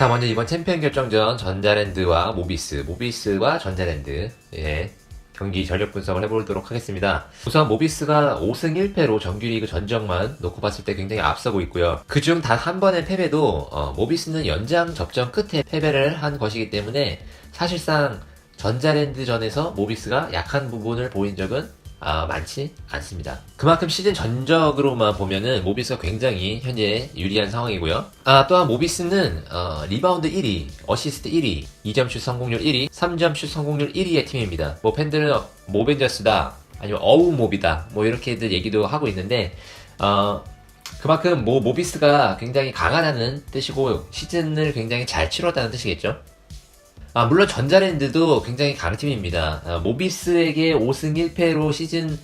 자, 먼저 이번 챔피언 결정전 전자랜드와 모비스, 모비스와 전자랜드, 예, 경기 전력 분석을 해보도록 하겠습니다. 우선 모비스가 5승 1패로 정규리그 전적만 놓고 봤을 때 굉장히 앞서고 있고요. 그중 단 한 번의 패배도 어, 모비스는 연장 접전 끝에 패배를 한 것이기 때문에 사실상 전자랜드전에서 모비스가 약한 부분을 보인 적은 아, 많지 않습니다. 그만큼 시즌 전적으로만 보면은 모비스가 굉장히 현재 유리한 상황이고요. 아, 또한 모비스는 어, 리바운드 1위, 어시스트 1위, 2점 슛 성공률 1위, 3점 슛 성공률 1위의 팀입니다. 뭐 팬들은 모벤져스다, 아니면 어우몹이다, 뭐 이렇게들 얘기도 하고 있는데 어, 그만큼 뭐 모비스가 굉장히 강하다는 뜻이고 시즌을 굉장히 잘 치렀다는 뜻이겠죠. 아, 물론 전자랜드도 굉장히 강한 팀입니다. 아, 모비스에게 5승 1패로 시즌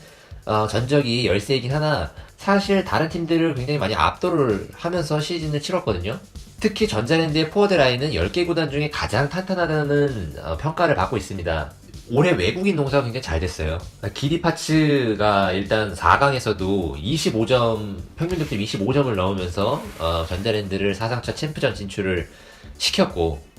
어, 전적이 열세이긴 하나 사실 다른 팀들을 굉장히 많이 압도를 하면서 시즌을 치렀거든요. 특히 전자랜드의 포워드 라인은 10개 구단 중에 가장 탄탄하다는 어, 평가를 받고 있습니다. 올해 외국인 농사가 굉장히 잘 됐어요. 기리파츠가 일단 4강에서도 25점, 평균 득점 25점을 넣으면서 어, 전자랜드를 사상 첫 챔프전 진출을 시켰고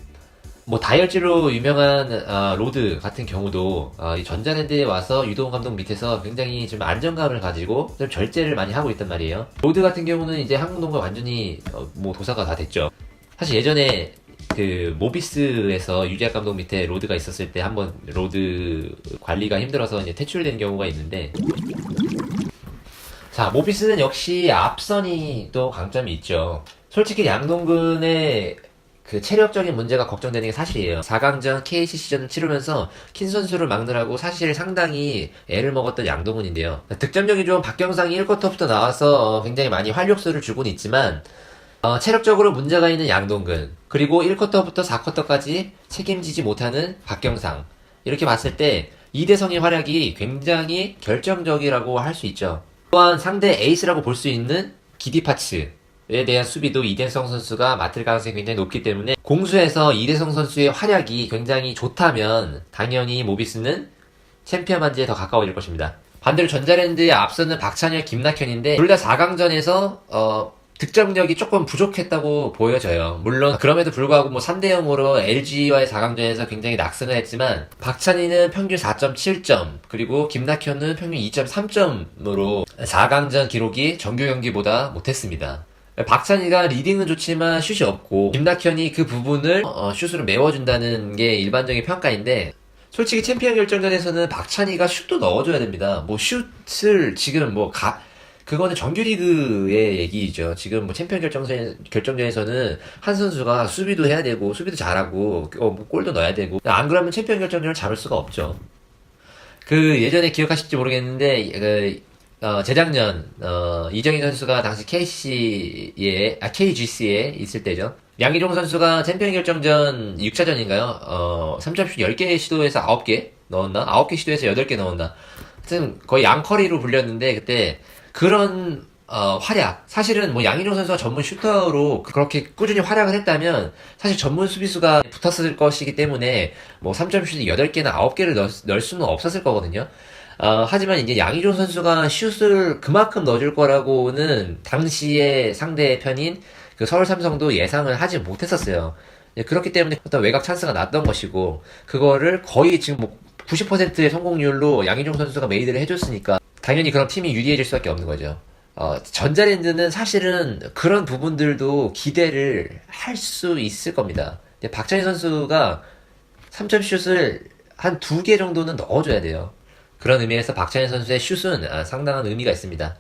뭐 다이얼지로 유명한 어, 로드 같은 경우도 어, 이 전자랜드에 와서 유도훈 감독 밑에서 굉장히 좀 안정감을 가지고 좀 절제를 많이 하고 있단 말이에요. 로드 같은 경우는 이제 한국 농구 완전히 어, 뭐 도사가 다 됐죠. 사실 예전에 그 모비스에서 유재학 감독 밑에 로드가 있었을 때 한번 로드 관리가 힘들어서 이제 퇴출된 경우가 있는데 자 모비스는 역시 앞선이 또 강점이 있죠. 솔직히 양동근의 그 체력적인 문제가 걱정되는 게 사실이에요. 4강전 KCC전을 치르면서 킨 선수를 막느라고 사실 상당히 애를 먹었던 양동근인데요. 득점력이 좀 박경상이 1쿼터부터 나와서 어, 굉장히 많이 활력소를 주고는 있지만 어, 체력적으로 문제가 있는 양동근 그리고 1쿼터부터 4쿼터까지 책임지지 못하는 박경상 이렇게 봤을 때 이대성의 활약이 굉장히 결정적이라고 할 수 있죠. 또한 상대 에이스라고 볼 수 있는 기디파츠 에 대한 수비도 이대성 선수가 맡을 가능성이 굉장히 높기 때문에 공수에서 이대성 선수의 활약이 굉장히 좋다면 당연히 모비스는 챔피언 반지에 더 가까워질 것입니다. 반대로 전자랜드의 앞서는 박찬혁, 김낙현인데 둘 다 4강전에서 어, 득점력이 조금 부족했다고 보여져요. 물론 그럼에도 불구하고 뭐 3대 0으로 LG와의 4강전에서 굉장히 낙승을 했지만 박찬희는 평균 4.7점 그리고 김낙현은 평균 2.3점으로 4강전 기록이 정규 경기보다 못했습니다. 박찬희가 리딩은 좋지만 슛이 없고 김낙현이 그 부분을 어, 슛으로 메워준다는 게 일반적인 평가인데 솔직히 챔피언 결정전에서는 박찬희가 슛도 넣어줘야 됩니다. 뭐 슛을 지금 뭐 가, 그거는 정규리그의 얘기죠. 지금 뭐 챔피언 결정전, 결정전에서는 한 선수가 수비도 해야 되고, 수비도 잘하고, 어, 뭐 골도 넣어야 되고, 안 그러면 챔피언 결정전을 잡을 수가 없죠. 그 예전에 기억하실지 모르겠는데, 그, 어, 재작년, 어, 이정희 선수가 당시 KC에, 아, KGC에 있을 때죠. 양희종 선수가 챔피언 결정전 6차전인가요? 어, 3점슛 10개 시도해서 9개 넣었나? 9개 시도해서 8개 넣었나? 하여튼 거의 양커리로 불렸는데, 그때 그런 어, 활약. 사실은 뭐 양희종 선수가 전문 슈터로 그렇게 꾸준히 활약을 했다면 사실 전문 수비수가 붙었을 것이기 때문에 뭐 3점 슛이 8개나 9개를 넣, 넣을 수는 없었을 거거든요. 어, 하지만 이제 양희종 선수가 슛을 그만큼 넣어줄 거라고는 당시의 상대 편인 그 서울 삼성도 예상을 하지 못했었어요. 예, 그렇기 때문에 어떤 외곽 찬스가 났던 것이고 그거를 거의 지금 뭐 90%의 성공률로 양희종 선수가 메이드를 해줬으니까 당연히 그런 팀이 유리해질 수밖에 없는 거죠. 어, 전자랜드는 사실은 그런 부분들도 기대를 할 수 있을 겁니다. 박찬희 선수가 3점 슛을 한 두 개 정도는 넣어줘야 돼요. 그런 의미에서 박찬희 선수의 슛은 아, 상당한 의미가 있습니다.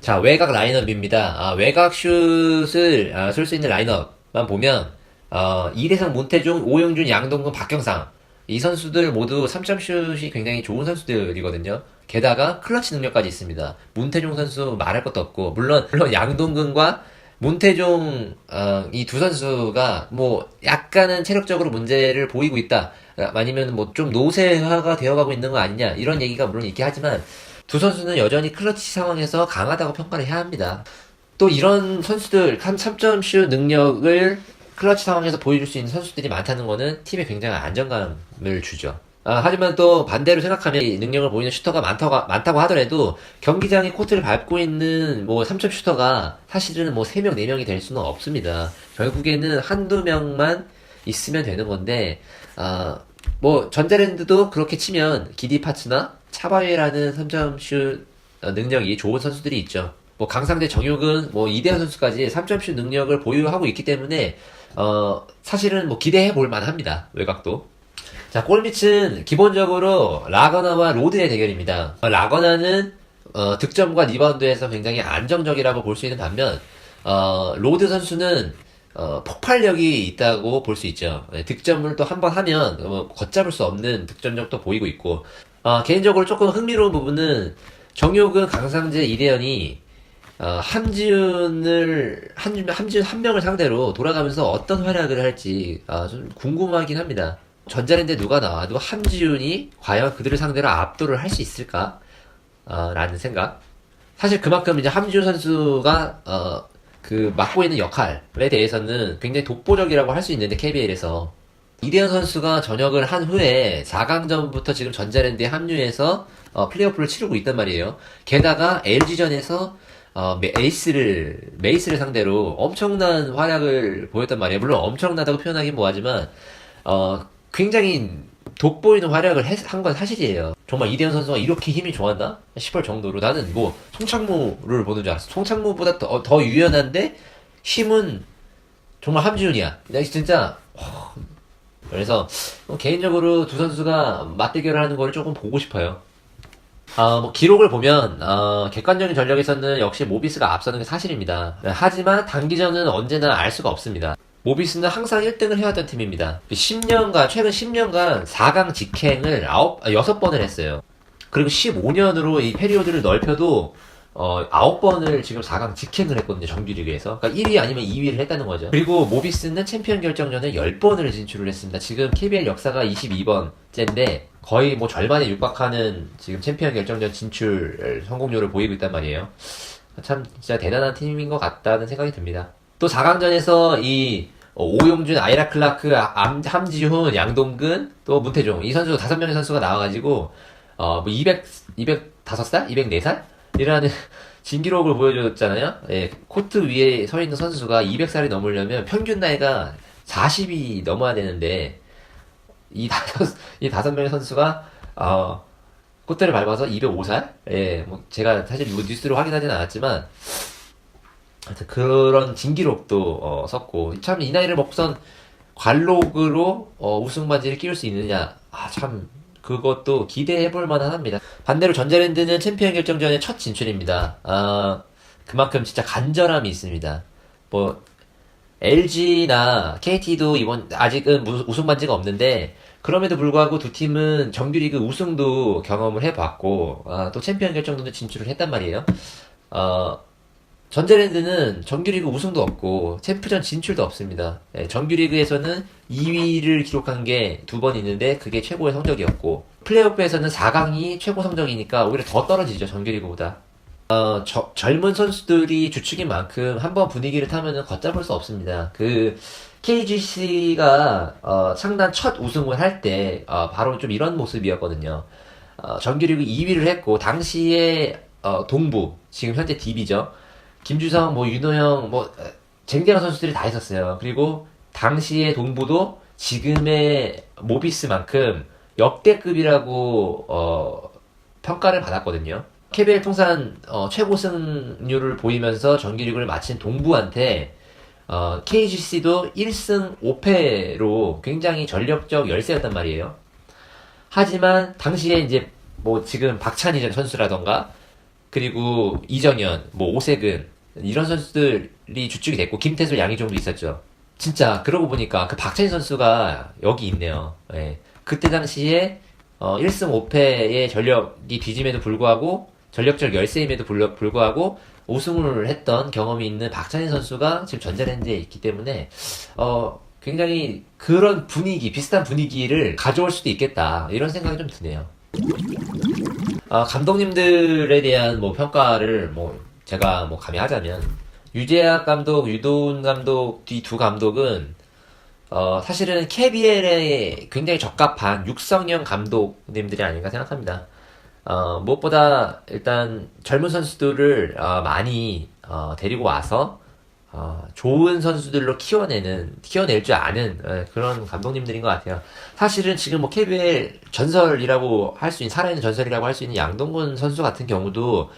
자, 외곽 라인업입니다. 아, 외곽 슛을 아, 쏠수 있는 라인업만 보면 어, 이대성, 문태중, 오영준, 양동근, 박경상 이 선수들 모두 3점 슛이 굉장히 좋은 선수들이거든요. 게다가 클러치 능력까지 있습니다. 문태종 선수 말할 것도 없고 물론 물론 양동근과 문태종 어, 이 두 선수가 뭐 약간은 체력적으로 문제를 보이고 있다. 아니면 뭐 좀 노쇠화가 되어가고 있는 거 아니냐 이런 얘기가 물론 있긴 하지만 두 선수는 여전히 클러치 상황에서 강하다고 평가를 해야 합니다. 또 이런 선수들 한 3점 슛 능력을 클러치 상황에서 보여줄 수 있는 선수들이 많다는 거는 팀에 굉장히 안정감을 주죠. 아, 하지만 또 반대로 생각하면 이 능력을 보이는 슈터가 많다고, 많다고 하더라도 경기장의 코트를 밟고 있는 뭐 3점 슈터가 사실은 뭐 3명, 4명이 될 수는 없습니다. 결국에는 한두 명만 있으면 되는 건데, 아, 뭐 전자랜드도 그렇게 치면 기디 파츠나 차바위라는 3점 슛 어, 능력이 좋은 선수들이 있죠. 뭐 강상대 정육은 뭐 이대현 선수까지 3점 슛 능력을 보유하고 있기 때문에 어 사실은 뭐 기대해 볼 만합니다. 외곽도. 자, 골밑은 기본적으로 라거나와 로드의 대결입니다. 어, 라거나는 어, 득점과 리바운드에서 굉장히 안정적이라고 볼 수 있는 반면 어, 로드 선수는 어, 폭발력이 있다고 볼 수 있죠. 네, 득점을 또 한 번 하면 뭐 걷잡을 수 없는 득점력도 보이고 있고 어, 개인적으로 조금 흥미로운 부분은 정용근, 강상재, 이대현이 어, 함지훈을 한, 함지훈 한 명을 상대로 돌아가면서 어떤 활약을 할지 아, 좀 궁금하긴 합니다. 전자랜드 누가 나와도 함지훈이 과연 그들을 상대로 압도를 할 수 있을까? 어, 라는 생각. 사실 그만큼 이제 함지훈 선수가 어, 그 맡고 있는 역할에 대해서는 굉장히 독보적이라고 할 수 있는데 KBL에서 이대현 선수가 전역을 한 후에 4강전부터 지금 전자랜드에 합류해서 어, 플레이오프를 치르고 있단 말이에요. 게다가 LG전에서 어, 메- 에이스를 메이스를 상대로 엄청난 활약을 보였단 말이에요. 물론 엄청나다고 표현하긴 뭐하지만 어, 굉장히 돋보이는 활약을 한 건 사실이에요. 정말 이대현 선수가 이렇게 힘이 좋았나 싶을 정도로 나는 뭐 송창무를 보는 줄 알았어. 송창무보다 더, 더 유연한데 힘은 정말 함지훈이야. 진짜 와, 그래서 뭐 개인적으로 두 선수가 맞대결을 하는 거를 조금 보고 싶어요. 아, 뭐 기록을 보면 어, 객관적인 전력에서는 역시 모비스가 앞서는 게 사실입니다. 하지만 단기전은 언제나 알 수가 없습니다. 모비스는 항상 1등을 해왔던 팀입니다. 10년간 최근 10년간 4강 직행을 9, 6번을 했어요. 그리고 15년으로 이 페리오드를 넓혀도 어, 9번을 지금 4강 직행을 했거든요, 정규리그에서. 그러니까 1위 아니면 2위를 했다는 거죠. 그리고 모비스는 챔피언 결정전에 10번을 진출을 했습니다. 지금 KBL 역사가 22번째인데 거의 뭐 절반에 육박하는 지금 챔피언 결정전 진출 성공률을 보이고 있단 말이에요. 참 진짜 대단한 팀인 것 같다는 생각이 듭니다. 또 4강전에서 이 어, 오용준, 아이라 클라크, 암- 함지훈, 양동근, 또 문태종 이 선수 다섯 명의 선수가 나와가지고 어 뭐 200, 205살, 204살 이라는 진기록을 보여줬잖아요. 예, 코트 위에 서 있는 선수가 200살이 넘으려면 평균 나이가 40이 넘어야 되는데 이 다섯 이 다섯 명의 선수가 어 코트를 밟아서 205살? 예, 뭐 제가 사실 뭐 뉴스로 확인하진 않았지만 하여튼 그런 진기록도 어, 섰고 참 이 나이를 먹선 관록으로 어, 우승 반지를 끼울 수 있느냐 아 참 그것도 기대해 볼 만합니다. 반대로 전자랜드는 챔피언 결정전의 첫 진출입니다. 아 그만큼 진짜 간절함이 있습니다. 뭐 LG나 KT도 이번 아직은 무- 우승 반지가 없는데 그럼에도 불구하고 두 팀은 정규리그 우승도 경험을 해봤고 아, 또 챔피언 결정전도 진출을 했단 말이에요. 어, 전자랜드는 정규리그 우승도 없고 챔프전 진출도 없습니다. 예, 정규리그에서는 2위를 기록한 게 두 번 있는데 그게 최고의 성적이었고 플레이오프에서는 4강이 최고 성적이니까 오히려 더 떨어지죠 정규리그보다. 어, 저- 젊은 선수들이 주축인 만큼 한번 분위기를 타면은 걷잡을 수 없습니다. 그 KGC가 어, 창단 첫 우승을 할때 어, 바로 좀 이런 모습이었거든요. 어, 정규리그 2위를 했고 당시에 어, 동부 지금 현재 DB죠. 김주성, 뭐 윤호영, 뭐 어, 쟁쟁한 선수들이 다 있었어요. 그리고 당시의 동부도 지금의 모비스만큼 역대급이라고 어, 평가를 받았거든요. KBL 통산 어, 최고 승률을 보이면서 정규리그를 마친 동부한테 어, KGC도 1승 5패로 굉장히 전력적 열세였단 말이에요. 하지만 당시에 이제 뭐 지금 박찬희 선수라던가 그리고 이정현, 뭐 오세근 이런 선수들이 주축이 됐고 김태술, 양희종도 있었죠. 진짜 그러고 보니까 그 박찬희 선수가 여기 있네요. 예. 그때 당시에 어, 1승 5패의 전력이 뒤짐에도 불구하고 전력적 열세임에도 불- 불구하고 우승을 했던 경험이 있는 박찬희 선수가 지금 전자랜드에 있기 때문에 어, 굉장히 그런 분위기, 비슷한 분위기를 가져올 수도 있겠다 이런 생각이 좀 드네요. 아, 감독님들에 대한 뭐 평가를 뭐 제가 뭐 감히 하자면 유재학 감독, 유도훈 감독 이 두 감독은 어, 사실은 KBL에 굉장히 적합한 육성형 감독님들이 아닌가 생각합니다. 어, 무엇보다 일단 젊은 선수들을 어, 많이 어, 데리고 와서 어, 좋은 선수들로 키워내는 키워낼 줄 아는 예, 그런 감독님들인 것 같아요. 사실은 지금 뭐 KBL 전설이라고 할 수 있는 살아있는 전설이라고 할 수 있는 양동근 선수 같은 경우도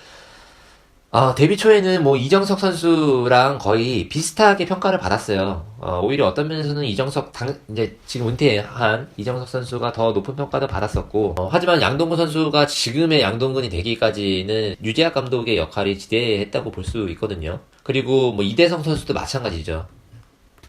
어, 데뷔 초에는 뭐 이정석 선수랑 거의 비슷하게 평가를 받았어요. 어, 오히려 어떤 면에서는 이정석 당 이제 지금 은퇴한 이정석 선수가 더 높은 평가도 받았었고 어, 하지만 양동근 선수가 지금의 양동근이 되기까지는 유재학 감독의 역할이 지대했다고 볼 수 있거든요. 그리고 뭐 이대성 선수도 마찬가지죠.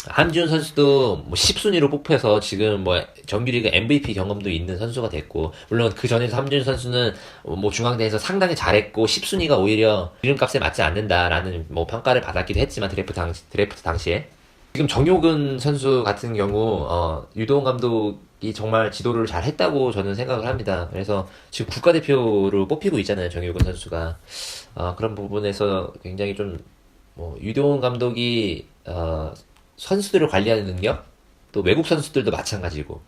한지훈 선수도 뭐 10순위로 뽑혀서 지금 뭐 정규리그 MVP 경험도 있는 선수가 됐고 물론 그 전에서 함준 선수는 뭐 중앙대에서 상당히 잘했고 10순위가 오히려 이름값에 맞지 않는다라는 뭐 평가를 받았기도 했지만 드래프트 당 드래프트 당시에 지금 정효근 선수 같은 경우 어, 유도훈 감독이 정말 지도를 잘 했다고 저는 생각을 합니다. 그래서 지금 국가대표로 뽑히고 있잖아요 정효근 선수가 어, 그런 부분에서 굉장히 좀뭐 유도훈 감독이 어, 선수들을 관리하는 능력, 또 외국 선수들도 마찬가지고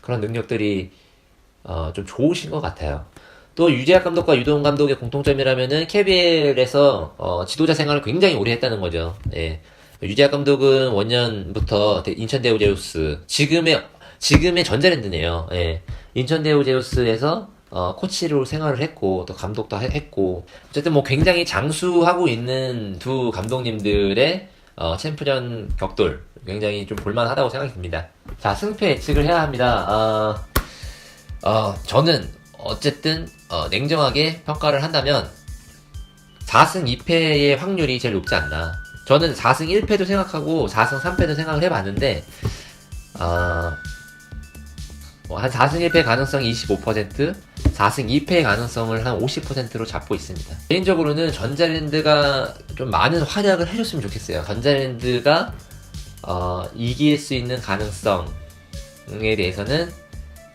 그런 능력들이 어, 좀 좋으신 것 같아요. 또 유재학 감독과 유동 감독의 공통점이라면은 KBL에서 어, 지도자 생활을 굉장히 오래 했다는 거죠. 예. 유재학 감독은 원년부터 대- 인천 대우제우스 지금의 지금의 전자랜드네요. 예. 인천 대우제우스에서 어, 코치로 생활을 했고 또 감독도 하- 했고 어쨌든 뭐 굉장히 장수하고 있는 두 감독님들의 어, 챔피언 격돌 굉장히 좀 볼만하다고 생각이 듭니다. 자 승패 예측을 해야 합니다. 어, 어, 저는 어쨌든 어, 냉정하게 평가를 한다면 4승 2패의 확률이 제일 높지 않나. 저는 4승 1패도 생각하고 4승 3패도 생각을 해봤는데 어, 뭐 한 4승 1패 가능성이 25%, 4승 2패 가능성을 한 50%로 잡고 있습니다. 개인적으로는 전자랜드가 좀 많은 활약을 해줬으면 좋겠어요. 전자랜드가 어, 이길 수 있는 가능성에 대해서는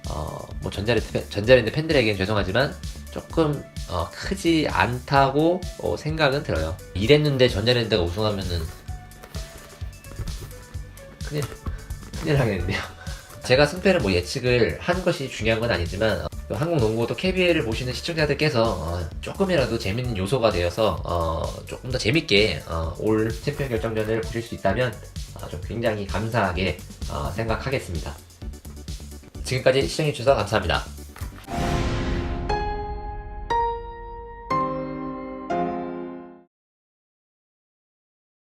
어, 뭐 전자랜드, 팬- 전자랜드 팬들에게는 죄송하지만 조금 어, 크지 않다고 어, 생각은 들어요. 이랬는데 전자랜드가 우승하면은 큰일, 큰일 나겠는데요. 제가 승패를 뭐 예측을 한 것이 중요한 건 아니지만 어, 또 한국 농구도 KBL을 보시는 시청자들께서 어, 조금이라도 재밌는 요소가 되어서 어, 조금 더 재밌게 어, 올 챔피언 결정전을 보실 수 있다면 어, 좀 굉장히 감사하게 어, 생각하겠습니다. 지금까지 시청해주셔서 감사합니다.